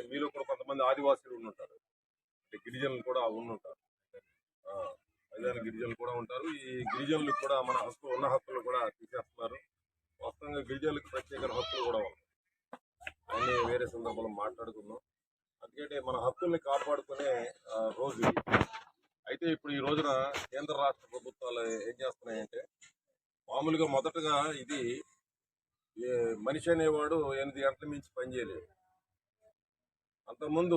అంటే మీలో కూడా కొంతమంది ఆదివాసీలు ఉంటారు అంటే గిరిజనులు కూడా ఉంటారు ఆ, మైదాన గిరిజనులు కూడా ఉంటారు. ఈ గిరిజనులకు కూడా మన హక్కులు ఉన్న హక్కులు కూడా తీసేస్తున్నారు. వాస్తవంగా గిరిజనులకు ప్రత్యేక హక్కులు కూడా ఉన్నాయి. అన్ని వేరే సందర్భంలో మాట్లాడుకుందాం అందుకంటే మన హక్కుల్ని కాపాడుకునే రోజు. అయితే ఇప్పుడు ఈ రోజున కేంద్ర రాష్ట్ర ప్రభుత్వాలు ఏం చేస్తున్నాయంటే మామూలుగా మొదటగా ఇది ఏ మనిషి అనేవాడు ఎనిమిది గంటల మించి పనిచేయలేదు అంతకుముందు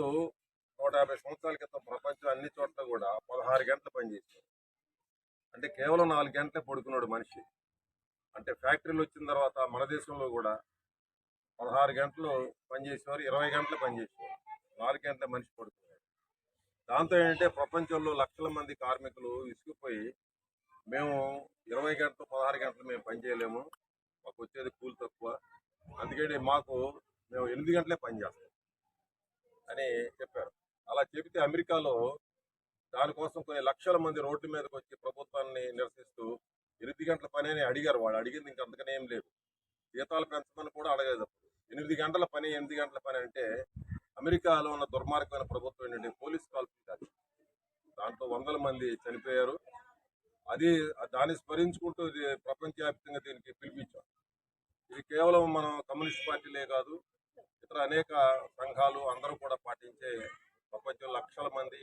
నూట యాభై సంవత్సరాల క్రితం ప్రపంచం అన్ని చోట్ల కూడా పదహారు గంటలు పనిచేసాడు అంటే కేవలం నాలుగు గంటలే పడుకున్నాడు మనిషి. అంటే ఫ్యాక్టరీలు వచ్చిన తర్వాత మన దేశంలో కూడా పదహారు గంటలు పనిచేసేవారు ఇరవై గంటలు పనిచేసేవారు. నాలుగు గంటల మనిషి పడుకున్నాడు దాంతో ఏంటంటే ప్రపంచంలో లక్షల మంది కార్మికులు విసుగుపోయి మేము ఇరవై గంటలు పదహారు గంటలు మేము పనిచేయలేము మాకు వచ్చేది కూలి తక్కువ. అందుకని మాకు మేము ఎనిమిది గంటలే పనిచేస్తాం అని చెప్పారు. అలా చెబితే అమెరికాలో దానికోసం కొన్ని లక్షల మంది రోడ్డు మీదకి వచ్చి ప్రభుత్వాన్ని నిరసిస్తూ ఎనిమిది గంటల పని అని అడిగారు. వాడు అడిగింది ఇంక అంతకనే ఏం లేదు. జీతాలు పెంచమని కూడా అడగలేదు అప్పుడు. ఎనిమిది గంటల పని ఎనిమిది గంటల పని అంటే అమెరికాలో ఉన్న దుర్మార్గమైన ప్రభుత్వం ఏంటంటే పోలీస్ కాల్పులు కాదు దాంట్లో వందల మంది చనిపోయారు. అది దాన్ని స్మరించుకుంటూ ఇది ప్రపంచవ్యాప్తంగా దీనికి పిలిపించాం. ఇది కేవలం మనం కమ్యూనిస్ట్ పార్టీలే కాదు ఇతర అనేక సంఘాలు అందరూ కూడా పాటించే ప్రపంచం లక్షల మంది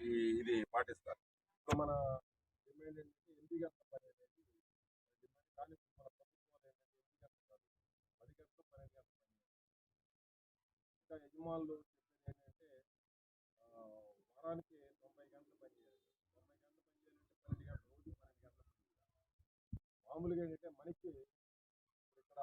ఈ ఇది పాటిస్తారు. సో మన డిమాండ్ ఏంటంటే ఎనిమిది గంటల పని అనేది కానీ మన ప్రభుత్వాలు ఏంటంటే ఎనిమిది కాదు పది గంటలు పన్నెండు పని ఇంకా యజమానులు చెప్పేది ఏంటంటే వారానికి తొంభై గంటలు పని చేయాలి. తొంభై గంటలు పని చేయాలంటే పన్నెండు గంటలు రోజు పన్నెండు గంటలు మామూలుగా ఏంటంటే మనకి ఇక్కడ